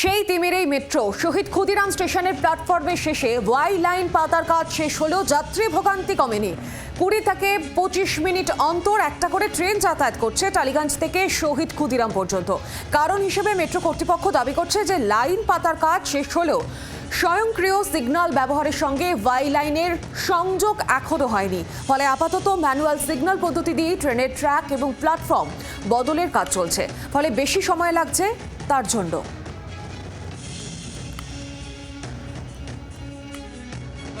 সেই তিমিরেই মেট্রো শহীদ ক্ষুদিরাম স্টেশনের প্ল্যাটফর্মের শেষে ওয়াই লাইন পাতার কাজ শেষ হলেও যাত্রী ভোগান্তি কমেনি। কুড়ি থেকে পঁচিশ মিনিট অন্তর একটা করে ট্রেন যাতায়াত করছে টালিগঞ্জ থেকে শহীদ ক্ষুদিরাম পর্যন্ত। কারণ হিসেবে মেট্রো কর্তৃপক্ষ দাবি করছে যে লাইন পাতার কাজ শেষ হলেও স্বয়ংক্রিয় সিগন্যাল ব্যবহারের সঙ্গে ওয়াই লাইনের সংযোগ এখনও হয়নি। ফলে আপাতত ম্যানুয়াল সিগন্যাল পদ্ধতি দিয়ে ট্রেনের ট্র্যাক এবং প্ল্যাটফর্ম বদলের কাজ চলছে। ফলে বেশি সময় লাগছে তার জন্য।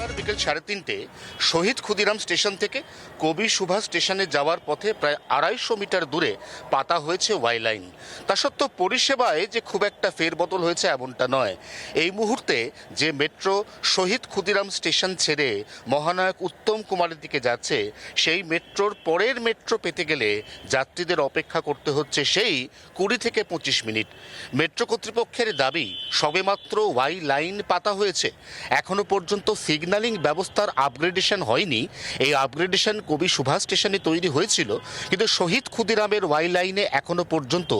আর বিকেল সাড়ে তিনটে শহীদ ক্ষুদিরাম স্টেশন থেকে কবি সুভাষ স্টেশনে যাওয়ার পথে প্রায় আড়াইশো মিটার দূরে পাতা হয়েছে ওয়াই লাইন তা সত্ত্বেও পরিষেবায় যে খুব একটা ফেরবদল হয়েছে এমনটা নয়। এই মুহূর্তে যে মেট্রো শহীদ ক্ষুদিরাম স্টেশন ছেড়ে মহানায়ক উত্তম কুমারের দিকে যাচ্ছে, সেই মেট্রোর পরের মেট্রো পেতে গেলে যাত্রীদের অপেক্ষা করতে হচ্ছে সেই কুড়ি থেকে পঁচিশ মিনিট। মেট্রো কর্তৃপক্ষের দাবি, সবেমাত্র ওয়াই লাইন পাতা হয়েছে। এখনও পর্যন্ত সিগন্যালিং ব্যবস্থার আপগ্রেডেশন হয়নি। এই আপগ্রেডেশন কবি সুভাষ স্টেশনে তৈরি হয়েছিল, কিন্তু শহীদ ক্ষুদিরামের ওয়াই লাইনে এখনও পর্যন্ত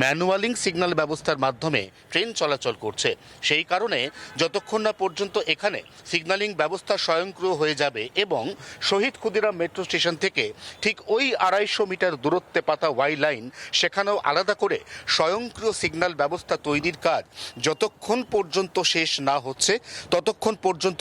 ম্যানুয়ালিং সিগন্যাল ব্যবস্থার মাধ্যমে ট্রেন চলাচল করছে। সেই কারণে যতক্ষণ না পর্যন্ত এখানে সিগন্যালিং ব্যবস্থা স্বয়ংক্রিয় হয়ে যাবে এবং শহীদ ক্ষুদিরাম মেট্রো স্টেশন থেকে ঠিক ওই আড়াইশো মিটার দূরত্বে পাতা ওয়াই লাইন সেখানেও আলাদা করে স্বয়ংক্রিয় সিগন্যাল ব্যবস্থা তৈরির কাজ যতক্ষণ পর্যন্ত শেষ না হচ্ছে, ততক্ষণ পর্যন্ত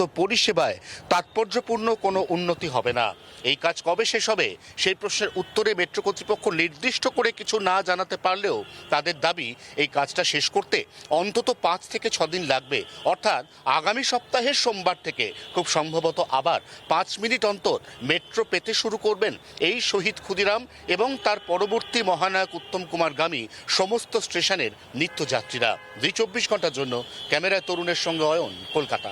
পরিষেবায় তাৎপর্যপূর্ণ কোনো উন্নতি হবে না। এই কাজ কবে শেষ হবে, সেই প্রশ্নের উত্তরে মেট্রো কর্তৃপক্ষ নির্দিষ্ট করে কিছু না জানাতে পারলেও তাদের দাবি এই কাজটা শেষ করতে অন্তত পাঁচ থেকে ছদিন লাগবে। অর্থাৎ আগামী সপ্তাহের সোমবার থেকে খুব সম্ভবত আবার পাঁচ মিনিট অন্তর মেট্রো পেতে শুরু করবেন এই শহীদ ক্ষুদিরাম এবং তার পরবর্তী মহানায়ক উত্তম কুমারগামী সমস্ত স্টেশনের নিত্যযাত্রীরা। দুই চব্বিশ ঘণ্টার জন্য ক্যামেরায় তরুণের সঙ্গে অয়ন, কলকাতা।